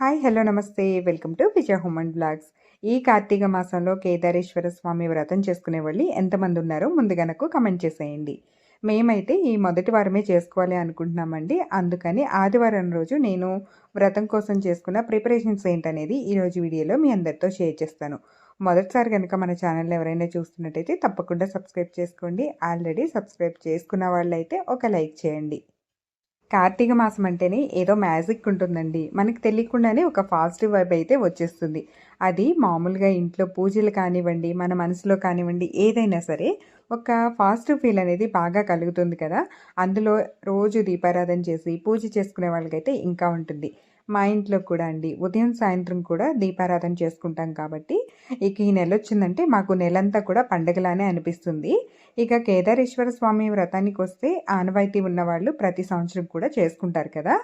Hi hello నమస్తే. Welcome to Vijaya human blogs. ఈ కార్తీక మాసంలో కేదారేశ్వర స్వామి వ్రతం చేసుకునే వాళ్ళు ఎంతమంది ఉన్నారో ముందుగా నాకు కమెంట్ చేసేయండి. మేమైతే ఈ మొదటి వారమే చేసుకోవాలి అనుకుంటున్నామండి. అందుకని ఆదివారం రోజు నేను వ్రతం కోసం చేసుకున్న ప్రిపరేషన్స్ ఏంటనేది ఈరోజు వీడియోలో మీ అందరితో షేర్ చేస్తాను. మొదటిసారి కనుక మన ఛానల్ ఎవరైనా చూస్తున్నట్టయితే తప్పకుండా సబ్స్క్రైబ్ చేసుకోండి. ఆల్రెడీ సబ్స్క్రైబ్ చేసుకున్న వాళ్ళైతే ఒక లైక్ చేయండి. కార్తీక మాసం అంటేనే ఏదో మ్యాజిక్ ఉంటుందండి. మనకు తెలియకుండానే ఒక పాజిటివ్ వైబ్ అయితే వచ్చేస్తుంది. అది మామూలుగా ఇంట్లో పూజలు కానివ్వండి మన మనసులో కానివ్వండి ఏదైనా సరే ఒక పాజిటివ్ ఫీల్ అనేది బాగా కలుగుతుంది కదా. అందులో రోజు దీపారాధన చేసి పూజ చేసుకునే వాళ్ళకైతే ఇంకా ఉంటుంది. మా ఇంట్లో కూడా అండి. ఉదయం సాయంత్రం కూడా దీపారాధన చేసుకుంటాం కాబట్టి ఇక ఈ నెల వచ్చిందంటే మాకు నెలంతా కూడా పండగలానే అనిపిస్తుంది. ఇక కేదారేశ్వర స్వామి వ్రతానికి వస్తే ఆనవాయితీ ఉన్నవాళ్ళు ప్రతి సంవత్సరం కూడా చేసుకుంటారు కదా.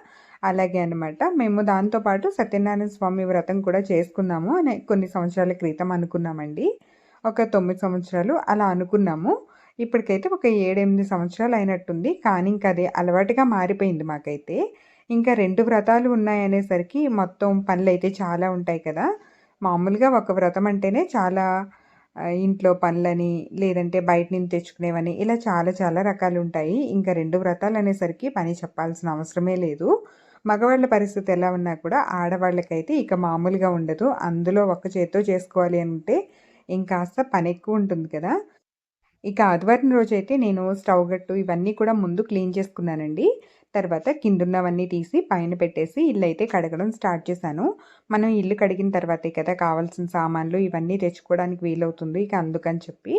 అలాగే అనమాట మేము దాంతోపాటు సత్యనారాయణ స్వామి వ్రతం కూడా చేసుకుందాము అని కొన్ని సంవత్సరాల క్రితం అనుకున్నామండి. ఒక తొమ్మిది సంవత్సరాలు అలా అనుకున్నాము. ఇప్పటికైతే ఒక ఏడెనిమిది సంవత్సరాలు అయినట్టుంది. కానీ ఇంకా అదే అలవాటుగా మారిపోయింది మాకైతే. ఇంకా రెండు వ్రతాలు ఉన్నాయనేసరికి మొత్తం పనులు అయితే చాలా ఉంటాయి కదా. మామూలుగా ఒక వ్రతం అంటేనే చాలా ఇంట్లో పనులని లేదంటే బయట నుంచి తెచ్చుకునేవని ఇలా చాలా చాలా రకాలు ఉంటాయి. ఇంకా రెండు వ్రతాలు అనేసరికి పని చెప్పాల్సిన అవసరమే లేదు. మగవాళ్ళ పరిస్థితి ఎలా ఉన్నా కూడా ఆడవాళ్ళకైతే ఇక మామూలుగా ఉండదు. అందులో ఒక చేత్తో చేసుకోవాలి అంటే ఇంకాస్త పని ఎక్కువ ఉంటుంది కదా. ఇక ఆదివారం రోజైతే నేను స్టవ్ గట్టు ఇవన్నీ కూడా ముందు క్లీన్ చేసుకున్నానండి. తర్వాత కిందున్నవన్నీ తీసి పైన పెట్టేసి ఇల్లు అయితే కడగడం స్టార్ట్ చేశాను. మనం ఇల్లు కడిగిన తర్వాతే కదా కావాల్సిన సామాన్లు ఇవన్నీ తెచ్చుకోవడానికి వీలవుతుంది ఇక అందుకని చెప్పి.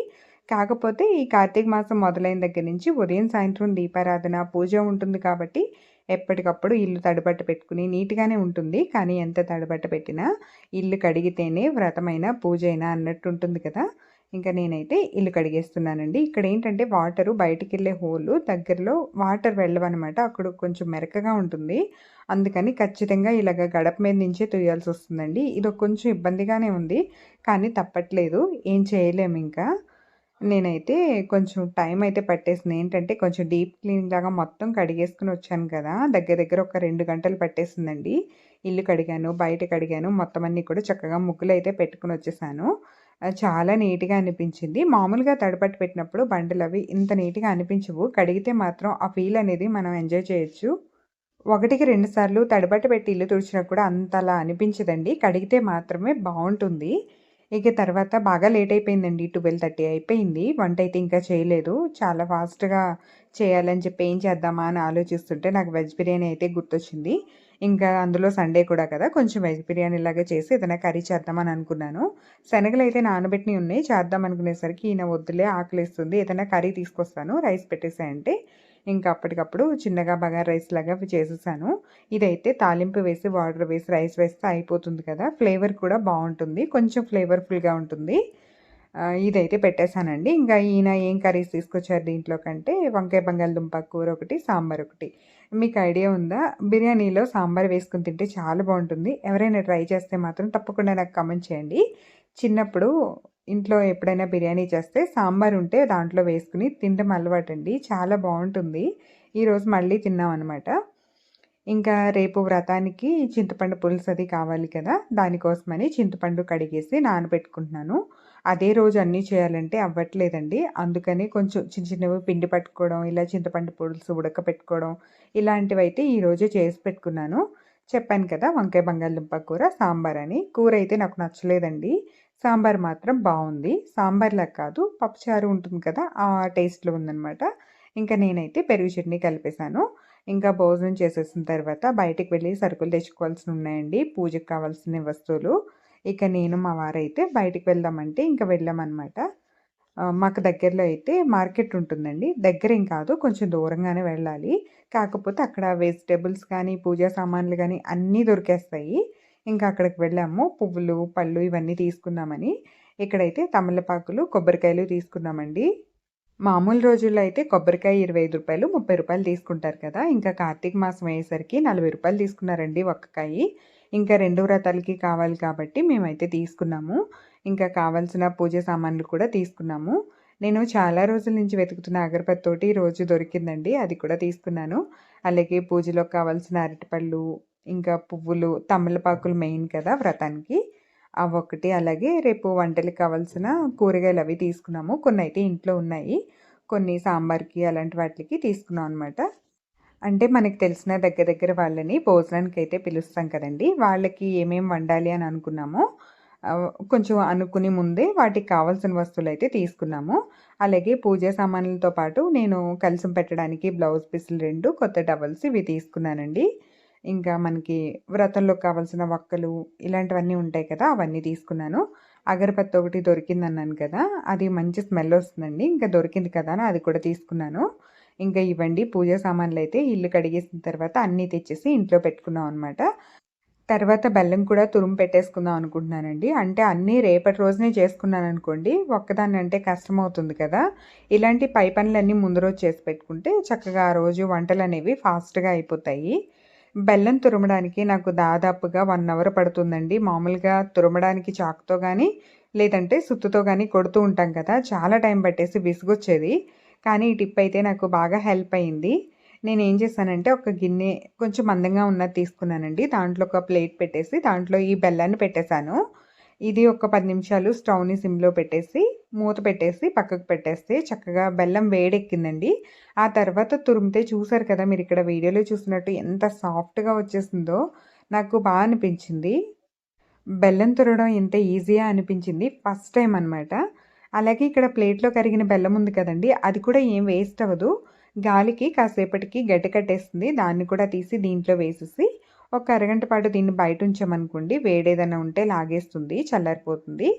కాకపోతే ఈ కార్తీక మాసం మొదలైన దగ్గర నుంచి ఉదయం సాయంత్రం దీపారాధన పూజ ఉంటుంది కాబట్టి ఎప్పటికప్పుడు ఇల్లు తడబట్ట పెట్టుకుని నీట్గానే ఉంటుంది. కానీ ఎంత తడబట్ట పెట్టినా ఇల్లు కడిగితేనే వ్రతమైన పూజ అయినా అన్నట్టు ఉంటుంది కదా. ఇంకా నేనైతే ఇల్లు కడిగేస్తున్నానండి. ఇక్కడ ఏంటంటే వాటరు బయటికి వెళ్ళే హోలు దగ్గరలో వాటర్ వెళ్ళవన్నమాట. అక్కడ కొంచెం మెరకగా ఉంటుంది. అందుకని ఖచ్చితంగా ఇలాగ గడప మీద నుంచే తుయ్యాల్సి వస్తుందండి. ఇది కొంచెం ఇబ్బందిగానే ఉంది. కానీ తప్పట్లేదు. ఏం చేయలేము ఇంకా. నేనైతే కొంచెం టైం అయితే పట్టేసింది. ఏంటంటే కొంచెం డీప్ క్లీనింగ్ లాగా మొత్తం కడిగేసుకుని వచ్చాను కదా. దగ్గర దగ్గర ఒక రెండు గంటలు పట్టేసిందండి. ఇల్లు కడిగాను బయట కడిగాను. మొత్తం అన్నీ కూడా చక్కగా ముగ్గులు అయితే పెట్టుకుని వచ్చేసాను. చాలా నీట్గా అనిపించింది. మామూలుగా తడపట్టు పెట్టినప్పుడు బండలు అవి ఇంత నీట్గా అనిపించవు. కడిగితే మాత్రం ఆ ఫీల్ అనేది మనం ఎంజాయ్ చేయొచ్చు. ఒకటికి రెండు సార్లు పెట్టి ఇల్లు తుడిచినా కూడా అంతలా అనిపించదండి. కడిగితే మాత్రమే బాగుంటుంది. ఇక తర్వాత బాగా లేట్ అయిపోయిందండి. ట్వెల్వ్ థర్టీ అయిపోయింది. వంట అయితే ఇంకా చేయలేదు. చాలా ఫాస్ట్గా చేయాలని చెప్పి ఏం చేద్దామా అని ఆలోచిస్తుంటే నాకు వెజ్ బిర్యానీ అయితే గుర్తొచ్చింది. ఇంకా అందులో సండే కూడా కదా కొంచెం వెజ్ బిర్యానీ లాగా చేసి ఏదైనా కర్రీ చేద్దామని అనుకున్నాను. శనగలు అయితే నానబెట్టి ఉన్నాయి చేద్దాం అనుకునేసరికి ఈయన వద్దులే ఆకలిస్తుంది ఏదైనా కర్రీ తీసుకొస్తాను రైస్ పెట్టేసాయంటే. ఇంకా అప్పటికప్పుడు చిన్నగా బగార్ రైస్ లాగా చేసేసాను. ఇదైతే తాలింపు వేసి వాటర్ వేసి రైస్ వేస్తే అయిపోతుంది కదా ఫ్లేవర్ కూడా బాగుంటుంది కొంచెం ఫ్లేవర్ఫుల్గా ఉంటుంది. ఇదైతే పెట్టేశానండి. ఇంకా ఈయన ఏం కర్రీస్ తీసుకొచ్చారు దీంట్లో కంటే వంకాయ బంగాళదుంప కూర ఒకటి సాంబార్ ఒకటి. మీకు ఐడియా ఉందా? బిర్యానీలో సాంబార్ వేసుకుని తింటే చాలా బాగుంటుంది. ఎవరైనా ట్రై చేస్తే మాత్రం తప్పకుండా నాకు కమెంట్ చేయండి. చిన్నప్పుడు ఇంట్లో ఎప్పుడైనా బిర్యానీ చేస్తే సాంబార్ ఉంటే దాంట్లో వేసుకుని తినడం అలవాటండి. చాలా బాగుంటుంది. ఈరోజు మళ్ళీ తిన్నాం అనమాట ఇంకా రేపు వ్రతానికి చింతపండు పులుసు అది కావాలి కదా. దానికోసమని చింతపండు కడిగేసి నానబెట్టుకుంటున్నాను. అదే రోజు అన్నీ చేయాలంటే అవ్వట్లేదండి. అందుకని కొంచెం చిన్న చిన్నవి పిండి పట్టుకోవడం ఇలా చింతపండు పులుసు ఉడకపెట్టుకోవడం ఇలాంటివి అయితే ఈరోజు చేసి పెట్టుకున్నాను. చెప్పాను కదా వంకాయ బంగాళదుంప కూర సాంబార్ అని. కూర అయితే నాకు నచ్చలేదండి. సాంబార్ మాత్రం బాగుంది. సాంబార్లా కాదు పప్పుచారు ఉంటుంది కదా ఆ టేస్ట్లో ఉందనమాట ఇంకా నేనైతే పెరుగు చట్నీ కలిపేశాను. ఇంకా భోజనం చేసేసిన తర్వాత బయటికి వెళ్ళి సరుకులు తెచ్చుకోవాల్సి ఉన్నాయండి. పూజకు కావాల్సిన వస్తువులు. ఇక నేను మా వారైతే బయటికి వెళ్దామంటే ఇంకా వెళ్ళామన్నమాట. మాకు దగ్గరలో అయితే మార్కెట్ ఉంటుందండి. దగ్గర ఏం కాదు కొంచెం దూరంగానే వెళ్ళాలి. కాకపోతే అక్కడ వెజిటేబుల్స్ కానీ పూజా సామాన్లు కానీ అన్నీ దొరికేస్తాయి. ఇంకా అక్కడికి వెళ్ళాము. పువ్వులు పళ్ళు ఇవన్నీ తీసుకుందామని. ఇక్కడైతే తమలపాకులు కొబ్బరికాయలు తీసుకున్నామండి మామూలు రోజుల్లో అయితే కొబ్బరికాయ ఇరవై ఐదు రూపాయలు ముప్పై రూపాయలు తీసుకుంటారు కదా. ఇంకా కార్తీక మాసం అయ్యేసరికి నలభై రూపాయలు తీసుకున్నారండి ఒక్కకాయ ఇంకా రెండు వ్రతాలకి కావాలి కాబట్టి మేమైతే తీసుకున్నాము. ఇంకా కావాల్సిన పూజ సామాన్లు కూడా తీసుకున్నాము. నేను చాలా రోజుల నుంచి వెతుకుతున్న అగరబత్తి తోటి రోజు దొరికిందండి. అది కూడా తీసుకున్నాను. అలాగే పూజలో కావాల్సిన అరటిపళ్ళు ఇంకా పువ్వులు తమలపాకులు మెయిన్ కదా వ్రతానికి. అవి ఒకటి అలాగే రేపు వంటలకు కావాల్సిన కూరగాయలు అవి తీసుకున్నాము. కొన్ని అయితే ఇంట్లో ఉన్నాయి. కొన్ని సాంబార్కి అలాంటి వాటికి తీసుకున్నాం అనమాట అంటే మనకి తెలిసిన దగ్గర దగ్గర వాళ్ళని భోజనానికి అయితే పిలుస్తాం కదండి. వాళ్ళకి ఏమేమి వండాలి అని అనుకున్నామో కొంచెం అనుకుని ముందే వాటికి కావాల్సిన వస్తువులు అయితే తీసుకున్నాము. అలాగే పూజా సామాన్లతో పాటు నేను కలిసం పెట్టడానికి బ్లౌజ్ పీసులు రెండు కొత్త టవల్స్ ఇవి తీసుకున్నానండి. ఇంకా మనకి వ్రతంలో కావాల్సిన వక్కలు ఇలాంటివన్నీ ఉంటాయి కదా అవన్నీ తీసుకున్నాను. అగరబత్తి ఒకటి దొరికింది అన్నాను కదా అది మంచి స్మెల్ వస్తుందండి. ఇంకా దొరికింది కదా అది కూడా తీసుకున్నాను. ఇంకా ఇవ్వండి. పూజ సామాన్లు అయితే ఇల్లు కడిగేసిన తర్వాత అన్నీ తెచ్చేసి ఇంట్లో పెట్టుకున్నాం అనమాట తర్వాత బెల్లం కూడా తురుము పెట్టేసుకుందాం అనుకుంటున్నానండి. అంటే అన్నీ రేపటి రోజునే చేసుకున్నాను అనుకోండి ఒక్కదాన్ని అంటే కష్టం అవుతుంది కదా. ఇలాంటి పై పనులన్నీ ముందు రోజు చేసి పెట్టుకుంటే చక్కగా ఆ రోజు వంటలు అనేవి ఫాస్ట్గా అయిపోతాయి. బెల్లం తురమడానికి నాకు దాదాపుగా వన్ అవర్ పడుతుందండి. మామూలుగా తురమడానికి చాకుతో కానీ లేదంటే సుత్తుతో కానీ కొడుతూ ఉంటాం కదా. చాలా టైం పట్టేసి విసుగొచ్చేది. కానీ ఈ టిప్ అయితే నాకు బాగా హెల్ప్ అయింది. నేను ఏం చేశానంటే ఒక గిన్నె కొంచెం మందంగా ఉన్నది తీసుకున్నానండి. దాంట్లో ఒక ప్లేట్ పెట్టేసి దాంట్లో ఈ బెల్లాన్ని పెట్టేశాను. ఇది ఒక పది నిమిషాలు స్టవ్ని సిమ్లో పెట్టేసి మూత పెట్టేసి పక్కకు పెట్టేస్తే చక్కగా బెల్లం వేడెక్కిందండి. ఆ తర్వాత తురిమితే చూసారు కదా మీరు ఇక్కడ వీడియోలో చూసినట్టు ఎంత సాఫ్ట్గా వచ్చేసిందో నాకు బాగా అనిపించింది. బెల్లం తురడం ఎంత ఈజీగా అనిపించింది ఫస్ట్ టైం అనమాట అలాగే ఇక్కడ ప్లేట్లో కరిగిన బెల్లం ఉంది కదండి అది కూడా ఏం వేస్ట్ అవ్వదు. గాలికి కాసేపటికి గడ్డ కట్టేస్తుంది. దాన్ని కూడా తీసి దీంట్లో వేసేసి ఒక అరగంట పాటు దీన్ని బయట ఉంచామనుకోండి వేడేదైనా ఉంటే లాగేస్తుంది చల్లారిపోతుంది.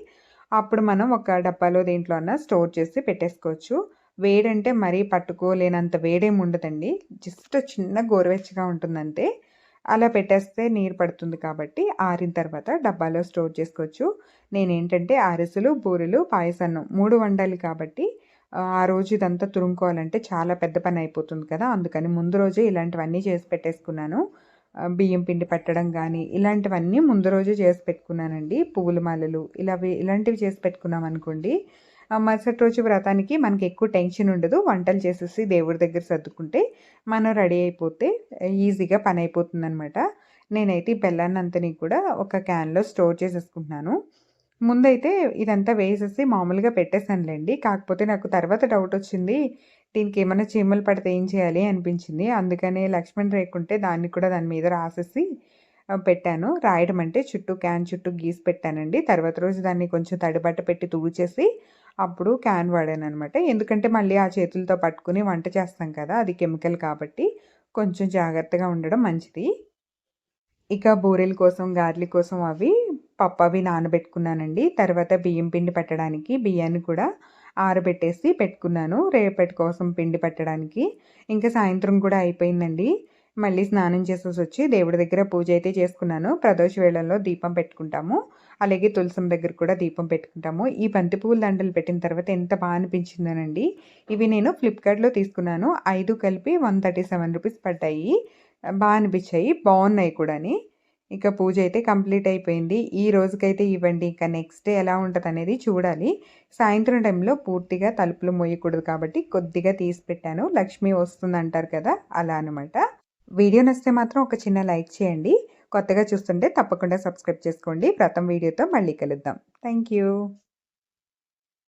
అప్పుడు మనం ఒక డబ్బాలో దేంట్లో అన్నా స్టోర్ చేసి పెట్టేసుకోవచ్చు. వేడంటే మరీ పట్టుకోలేనంత వేడేమి ఉండదండి. జస్ట్ చిన్న గోరువెచ్చగా ఉంటుందంటే అలా పెట్టేస్తే నీరు పడుతుంది కాబట్టి ఆరిన తర్వాత డబ్బాలో స్టోర్ చేసుకోవచ్చు. నేనేంటంటే అరిసెలు బూరెలు పాయసన్నం మూడు వండాలి కాబట్టి ఆ రోజు ఇదంతా తురుముకోవాలంటే చాలా పెద్ద పని అయిపోతుంది కదా. అందుకని ముందు రోజే ఇలాంటివన్నీ చేసి పెట్టేసుకున్నాను. బియ్యం పిండి పెట్టడం కానీ ఇలాంటివన్నీ ముందు రోజే చేసి పెట్టుకున్నానండి. పువ్వుల మాలలు ఇలా ఇలాంటివి చేసి పెట్టుకున్నాం అనుకోండి మరుసటి రోజు వ్రతానికి మనకి ఎక్కువ టెన్షన్ ఉండదు. వంటలు చేసేసి దేవుడి దగ్గర సర్దుకుంటే మనం రెడీ అయిపోతే ఈజీగా పని అయిపోతుంది అనమాట నేనైతే ఈ బెల్లాన్నంతని కూడా ఒక క్యాన్లో స్టోర్ చేసేసుకుంటున్నాను. ముందైతే ఇదంతా వేసేసి మామూలుగా పెట్టేశానులేండి. కాకపోతే నాకు తర్వాత డౌట్ వచ్చింది. దీనికి ఏమైనా చీమలు పడితే ఏం చేయాలి అనిపించింది. అందుకనే లక్ష్మణ్ రేకుంటే దాన్ని కూడా దాని మీద రాసేసి పెట్టాను. రాయడం అంటే చుట్టూ క్యాన్ చుట్టూ గీసి పెట్టానండి. తర్వాత రోజు దాన్ని కొంచెం తడిబట్ట పెట్టి తుడిచేసి అప్పుడు క్యాన్ వాడాను అనమాట ఎందుకంటే మళ్ళీ ఆ చేతులతో పట్టుకుని వంట చేస్తాం కదా అది కెమికల్ కాబట్టి కొంచెం జాగ్రత్తగా ఉండడం మంచిది. ఇక బూరెల కోసం గార్లి కోసం అవి పప్పు అవి నానబెట్టుకున్నానండి. తర్వాత బియ్యం పిండి పెట్టడానికి బియ్యాన్ని కూడా ఆరబెట్టేసి పెట్టుకున్నాను. రేపటి కోసం పిండి పెట్టడానికి. ఇంకా సాయంత్రం కూడా అయిపోయిందండి. మళ్ళీ స్నానం చేసేసి వచ్చి దేవుడి దగ్గర పూజ అయితే చేసుకున్నాను. ప్రదోష వేళల్లో దీపం పెట్టుకుంటాము. అలాగే తులసం దగ్గర కూడా దీపం పెట్టుకుంటాము. ఈ బంతి పువ్వుల దండలు పెట్టిన తర్వాత ఎంత బాగా అనిపించిందనండి. ఇవి నేను ఫ్లిప్కార్ట్లో తీసుకున్నాను. ఐదు కలిపి వన్ థర్టీ సెవెన్ రూపీస్ పడ్డాయి. బాగా అనిపించాయి. బాగున్నాయి కూడాని. ఇక పూజ అయితే కంప్లీట్ అయిపోయింది. ఈ రోజుకైతే ఇవ్వండి. ఇంకా నెక్స్ట్ డే ఎలా ఉంటుంది అనేది చూడాలి. సాయంత్రం టైంలో పూర్తిగా తలుపులు మోయకూడదు కాబట్టి కొద్దిగా తీసి పెట్టాను. లక్ష్మి వస్తుంది అంటారు కదా అలా అనమాట వీడియో నచ్చితే మాత్రం ఒక చిన్న లైక్ చేయండి. కొత్తగా చూస్తుంటే తప్పకుండా సబ్స్క్రైబ్ చేసుకోండి. ప్రథమ వీడియోతో మళ్ళీ కలుద్దాం. థ్యాంక్